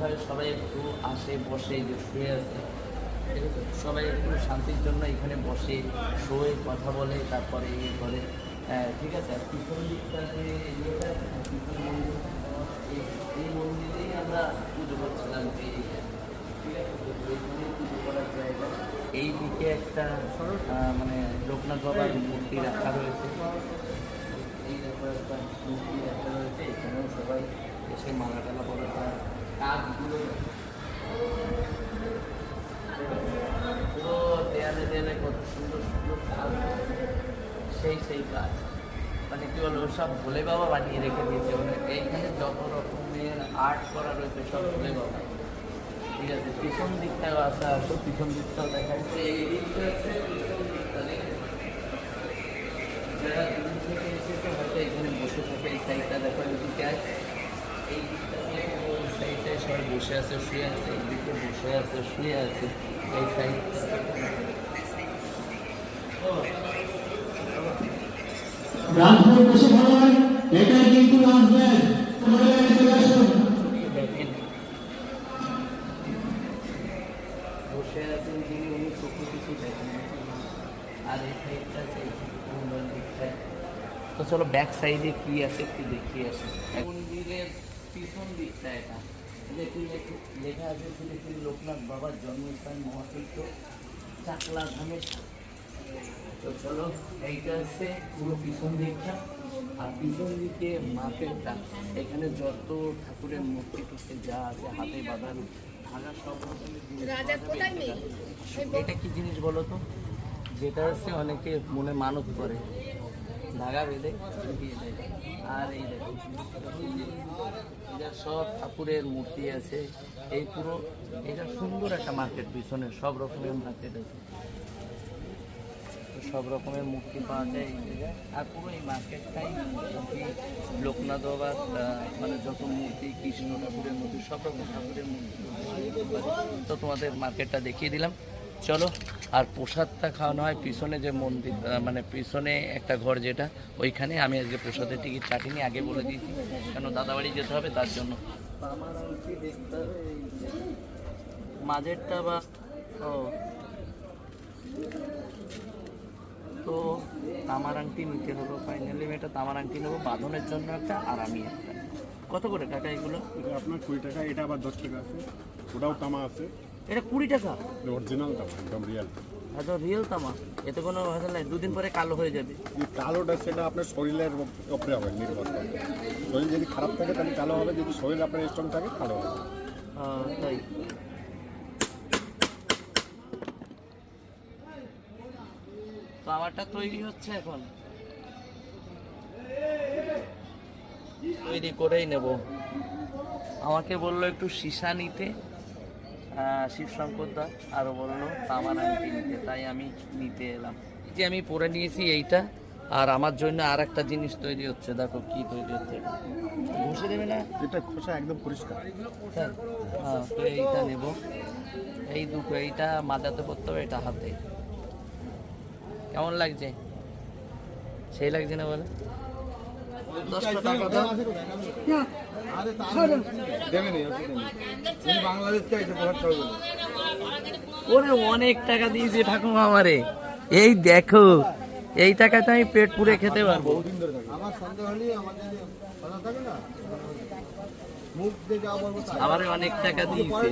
মন্দিরটায় এই মন্দিরটা কি হয় সবাই একটু আসে বসে যে শুয়ে আছে। সবাই একটু শান্তির জন্য এখানে বসে শোয়ে কথা বলে তারপরে ইয়ে করে। আহ, ঠিক আছে? আর পিছন দিকটা যে ইয়েটা মন্দির এই- মন্দিরেই আমরা পুজো করছিলাম যে ঠিক আছে? পুজো করার জায়গা। এই দিকে একটা মানে লোকনাথ বাবার মূর্তি রাখা রয়েছে। এই একটা মূর্তি রাখা রয়েছে এখানেও সবাই এসে মালা টালা পরে কাজগুলো পুরো দেয়ালে দেয়ালে কত সুন্দর সুন্দর কাজ সেই সেই কাজ মানে কি বলব সব ভোলে বাবা বানিয়ে রেখে দিয়েছে মানে এইখানে যত রকমের আর্ট করা রয়েছে সব ভোলে বাবা ঠিক আছে পিছন দিকটাও আসা আসো পিছন দিকটাও দেখা যাচ্ছে এই দিকটা দিকটা যারা দূর থেকে এসেছে হয়তো এখানে বসে থাকে এই সাইডটা দেখো এদিকে। এই দিকটা সবাই বসে আছে শুয়ে আছে এই দিকে বসে আছে শুয়ে আছে এই সাইড কিন্তু এদিকে আসুন। দেখেন বসে আছেন যিনি উনি চোখে কিছু দেখেন না। আর এই সাইডটা সেই তো চলো ব্যাক সাইডে কি আছে একটু দেখিয়ে আসি। মন্দিরের পিছন দিকটা এটা। একটু লেখা আছে শ্রী শ্রী লোকনাথ বাবার জন্মস্থান মহাতীর্থ চাকলা ধামের তো চলো এইটা হচ্ছে পুরো পিছন দিকটা। আর পিছন দিকে মার্কেটটা এখানে যত ঠাকুরের মূর্তি টুর্তি যা আছে হাতে বাঁধানো ভাঙা সব রকমের। এটা কি জিনিস বলো তো? যেটা হচ্ছে অনেকে মনে মানত করে। ধাগা বেঁধে দিয়ে দেয়। আর এই এটা সব ঠাকুরের মূর্তি আছে। এই পুরো, এটা সুন্দর একটা মার্কেট পিছনে সব রকমের মার্কেট আছে। সব রকমের মূর্তি পাওয়া যায় আর পুরো এই মার্কেটটাই লোকনাথ বাবার মানে যত মূর্তি, কৃষ্ণ ঠাকুরের মূর্তি, সব রকম ঠাকুরের মূর্তি। তো তোমাদের মার্কেটটা দেখিয়ে দিলাম। চলো, আর প্রসাদটা খাওয়ানো হয় পিছনে যে মন্দির মানে পিছনে একটা ঘর যেটা, ওইখানে। আমি আজকে প্রসাদের টিকিট কাটিনি, আগে বলে দিয়েছি। কেন দাদাবাড়ি যেতে হবে, তার জন্য। মাঝেরটা বা, ও। তো তামার আংটি নিতে হলো ফাইনালি আমি তামার আংটি নেব, বাঁধনের জন্য একটা, আর আমি একটা। কত করে টাকা এগুলো? আপনার কুড়ি টাকা, এটা আবার দশ টাকা আছে। ওটাও তামা আছে। এটা কুড়ি টাকা। অরিজিনাল তামা একদম রিয়েল এত রিয়েল তামা। এতে কোনো ভেজাল নাই দুদিন পরে কালো হয়ে যাবে। এই কালোটা সেটা আপনার শরীরের উপরে হবে নির্ভর করে। শরীর যদি খারাপ থাকে তাহলে কালো হবে যদি শরীর আপনার স্ট্রং থাকে কালো হবে। আহ, তাই। আমারটা তৈরি হচ্ছে এখন। তৈরি করেই নেব। আমাকে বলল একটু সীসা নিতে। শিবশঙ্কর দা আরও বলল তামার আংটি নিতে? তাই আমি নিতে এলাম। যে আমি পরে নিয়েছি এইটা আর আমার জন্য আর একটা জিনিস তৈরি হচ্ছে দেখো কি তৈরি হচ্ছে। ঘষে দেবে না? এটা খোসা একদম পরিষ্কার। হ্যাঁ হ্যাঁ, তো এইটা নেব। এই দুটো এইটা মাথাতে পড়তে হবে এটা হাতে। কেমন লাগছে? সেই লাগছে না বলে? দশটা টাকা দাও। ওরে অনেক টাকা দিয়েছে ঠাকুমা আমারে। এই দেখো এই টাকাতে আমি পেট পুরে খেতে পারব। আমারে অনেক টাকা দিয়েছে।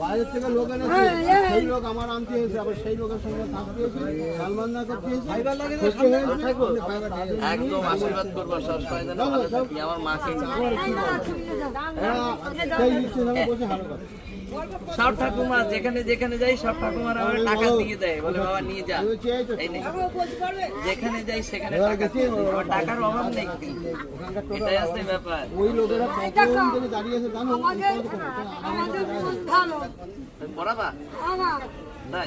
বাইরের থেকে লোক এনেছে সেই লোক আমার আনতে হয়েছে আবার সেই লোকের সঙ্গে থাকতে হয়েছে সালমান করতে হয়েছে। একদম আশীর্বাদ করব থাকি আমার মাকে সব ঠাকুমা যেখানে যেখানে যাই সব ঠাকুমার আমার টাকা দিয়ে দেয় বলে বাবা নিয়ে যা। যেখানে যাই সেখানে টাকা দিয়ে টাকার অভাব নেই এটাই আছে ব্যাপার। ওই লোকেরা জানো? পড়াবা? তাই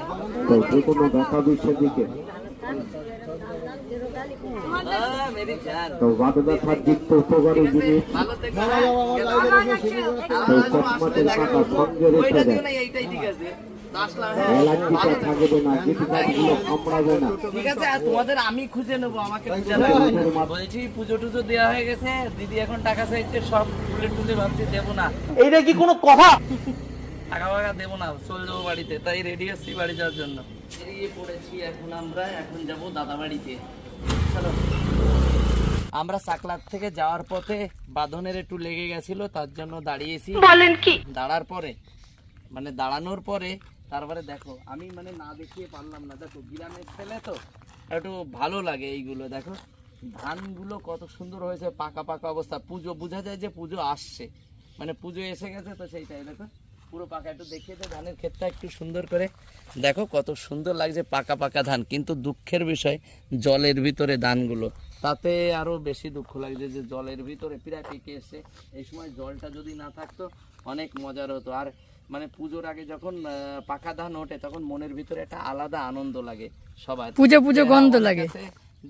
কোনো দেখা বিশ্বের দিকে। তো উপকারী জিনিস। সঙ্গে রেখে দেয়। হ্যাঁ আমি খুঁজে নেব আমাকে খুঁজে বলছি পুজো টুজো দেওয়া হয়ে গেছে দিদি এখন টাকা চাইছে সব তুলে টুলে ভাবছি দেবো না। এইটা কি কোনো কথা? টাকা ফাকা দেবো না চলে যাব বাড়িতে। তাই রেডি আছি বাড়ি যাওয়ার জন্য। বেরিয়ে পড়েছি এখন আমরা এখন যাব দাদা বাড়িতে। চলো। আমরা চাকলার থেকে যাওয়ার পথে বাঁধনের একটু লেগে গেছিল তার জন্য দাঁড়িয়েছি। বলেন কি? দাঁড়ার পরে মানে দাঁড়ানোর পরে তারপরে দেখো আমি মানে না দেখিয়ে পারলাম না। দেখো গ্রামের ছেলে তো একটু ভালো লাগে এইগুলো দেখো। ধানগুলো কত সুন্দর হয়েছে পাকা পাকা অবস্থা। পুজো বোঝা যায় যে পুজো আসছে। মানে পুজো এসে গেছে তো সেইটাই দেখো। পুরো পাকা একটু দেখিয়ে দে ধানের ক্ষেতটা একটু সুন্দর করে। দেখো কত সুন্দর লাগছে পাকা পাকা ধান কিন্তু দুঃখের বিষয় জলের ভিতরে ধানগুলো। তাতে আরও বেশি দুঃখ লাগছে যে জলের ভিতরে প্রায় পেকে এসে এই সময় জলটা যদি না থাকতো অনেক মজার হতো। আর মানে পুজোর আগে যখন পাকা ধান ওঠে তখন মনের ভিতরে একটা আলাদা আনন্দ লাগে সবার। পুজো পুজো গন্ধ লাগে।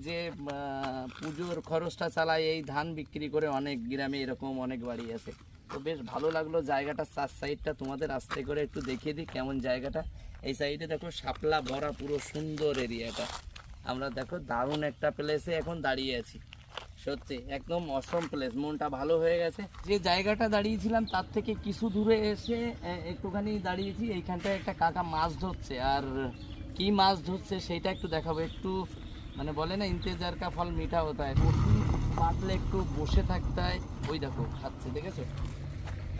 যে আহ, পুজোর খরচটা চালায় এই ধান বিক্রি করে অনেক গ্রামে এরকম অনেক বাড়ি আছে। তো বেশ ভালো লাগল জায়গাটা চার সাইডটা তোমাদের আস্তে করে একটু দেখিয়ে দিই কেমন জায়গাটা। এই সাইডে দেখো শাপলা ভরা পুরো সুন্দর এরিয়াটা। আমরা দেখো দারুণ একটা প্লেসে এখন দাঁড়িয়ে আছি। সত্যি, একদম অসম প্লেস মনটা ভালো হয়ে গেছে। যে জায়গাটা দাঁড়িয়েছিলাম তার থেকে কিছু দূরে এসে একটুখানি দাঁড়িয়েছি। এইখানটায় একটা কাকা মাছ ধরছে। আর কি মাছ ধরছে সেইটা একটু দেখাবো। একটু মানে বলে না, ইন্তেজার কা ফল মিঠা হতা হয় পাতলে একটু বসে থাকতে হয় ওই দেখো, খাচ্ছে, দেখেছ?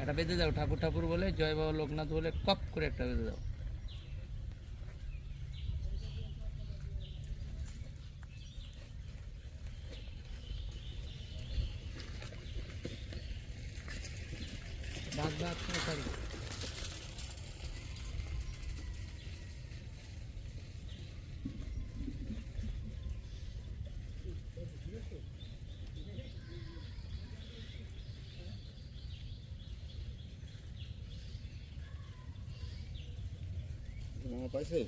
একটা বেঁধে দাও, ঠাকুর ঠাকুর বলে, জয় বাবা লোকনাথ বলে, কপ করে একটা বেঁধে দাও। ভাগ করে ছাড়ি।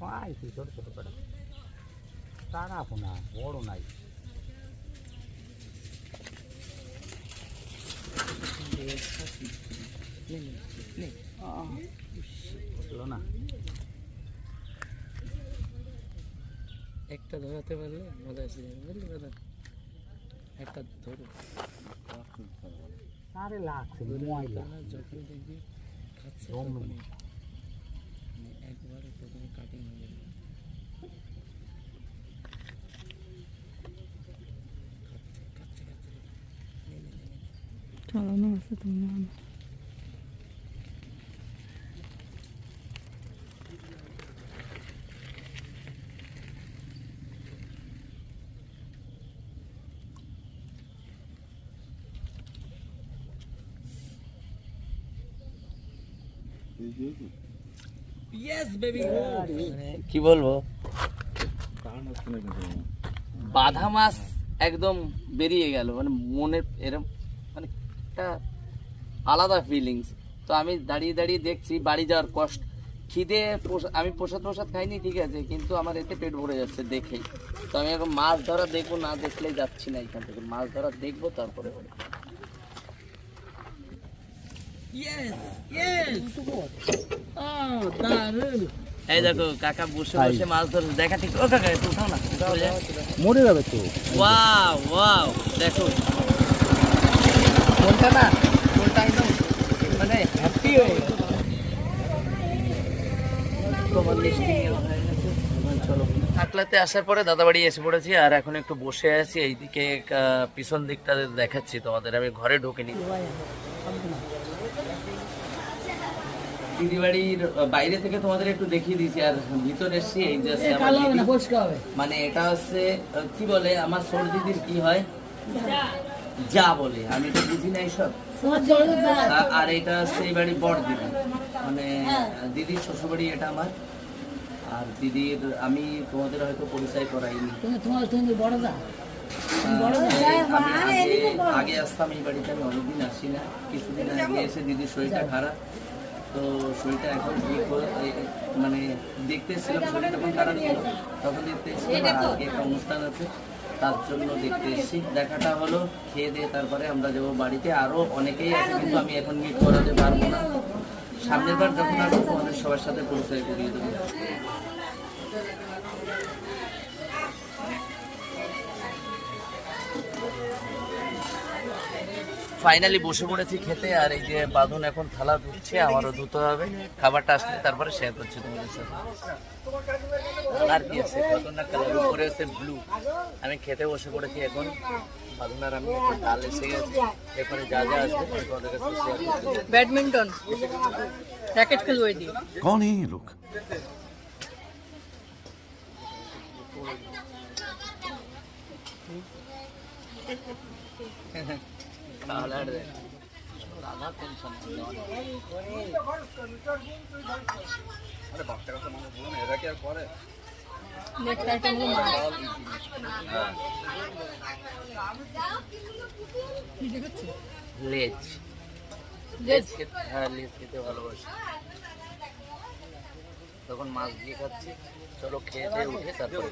পাইছি ছোট ছোট পেটা টাকা পোনা বড় নাই। নে, একটা ধরাতে পারলে মজা যাবে বুঝলি কথা? একটা ধরো। সাড়ে লাগছে ময়লা। যখন দেখবি খাচ্ছে প্রথমে কাটিং হয়ে যাবে খাচ্ছে, খাচ্ছে, খাচ্ছে। নে, নে, নে, নে। চলো না আছে তুমি না মানে কি বলব? বাধা মাছ একদম বেরিয়ে গেল। মানে মনে এরম মানে একটা আলাদা ফিলিংস তো আমি দাঁড়িয়ে দাঁড়িয়ে দেখছি, বাড়ি যাওয়ার কষ্ট। খিদে আমি প্রসাদ প্রসাদ খাইনি, ঠিক আছে, কিন্তু আমার এতে পেট ভরে যাচ্ছে দেখেই। তো আমি এখন মাছ ধরা দেখব, না দেখলেই যাচ্ছি না এখান থেকে। মাছ ধরা দেখব, তারপরে এই দেখো কাকা বসে বসে মাছ দেখা ঠিক ও কাকা একটু উঠাও না মরে যাবে তো। ওয়াও ওয়াও দেখো। না? একদম মানে হ্যাপি হয়ে তোমার মিষ্টি আকলাতে আসার পরে দাদা বাড়ি এসে পড়েছি আর এখন একটু বসে আছি। এইদিকে পিছন দিকটা দেখাচ্ছি তোমাদের। আমি ঘরে ঢুকিনি। দিদি বাড়ির বাইরে থেকে তোমাদের একটু দেখিয়ে দিয়েছি আর ভিতরে এসছি এই যে। মানে এটা হচ্ছে কি বলে আমার সোর দিদির কি হয়? যা। বলে আমি তো বুঝি না এইসব আ- আর এটা হচ্ছে এই বাড়ির বড় দিদি মানে দিদির শ্বশুরবাড়ি এটা আমার। আর দিদির আমি তোমাদের হয়তো পরিচয় করাইনি। আহ, আমি আগে আগে আসতাম এই বাড়িতে আমি অনেকদিন আসি না। কিছুদিন আগে এসে দিদির শরীরটা খারাপ। তো শরীরটা এখন ঠিক হয়ে- এ- এ- মানে দেখতে এসেছিলাম শরীর তখন খারাপ ছিল। তখন দেখতে এসেছিলাম আজকে একটা অনুষ্ঠান আছে তার জন্য দেখতে এসেছি। দেখাটা হলো খেয়ে দিয়ে তারপরে আমরা যাব বাড়িতে। আরও অনেকেই আছে কিন্তু আমি এখন মিট করাতে পারব না। সামনের বার যখন আসব আমাদের সবার সাথে পরিচয় করিয়ে দেবো। ফাইনালি বসে পড়েছি খেতে আর এই যে বাঁধন এখন থালা ধুচ্ছে আমারও ধুতে হবে। খাবারটা আসলে তারপরে শেয়ার করছি তোমাদের সাথে। আর কি আছে? বাঁধনার কালার উপরে আছে ব্লু আমি খেতে বসে পড়েছি এখন। বাঁধনার আমি ডাল এসে গেছে। এরপরে যা যা আসবে ব্যাডমিন্টন। র‍্যাকেট খেলব এই কোন এই লোক Thank. লেজ। লেজ? খেতে হ্যাঁ লেজ খেতে ভালোবাসি। তখন মাছ দিয়ে খাচ্ছি। চলো খেয়ে দিয়ে উঠে তারপরে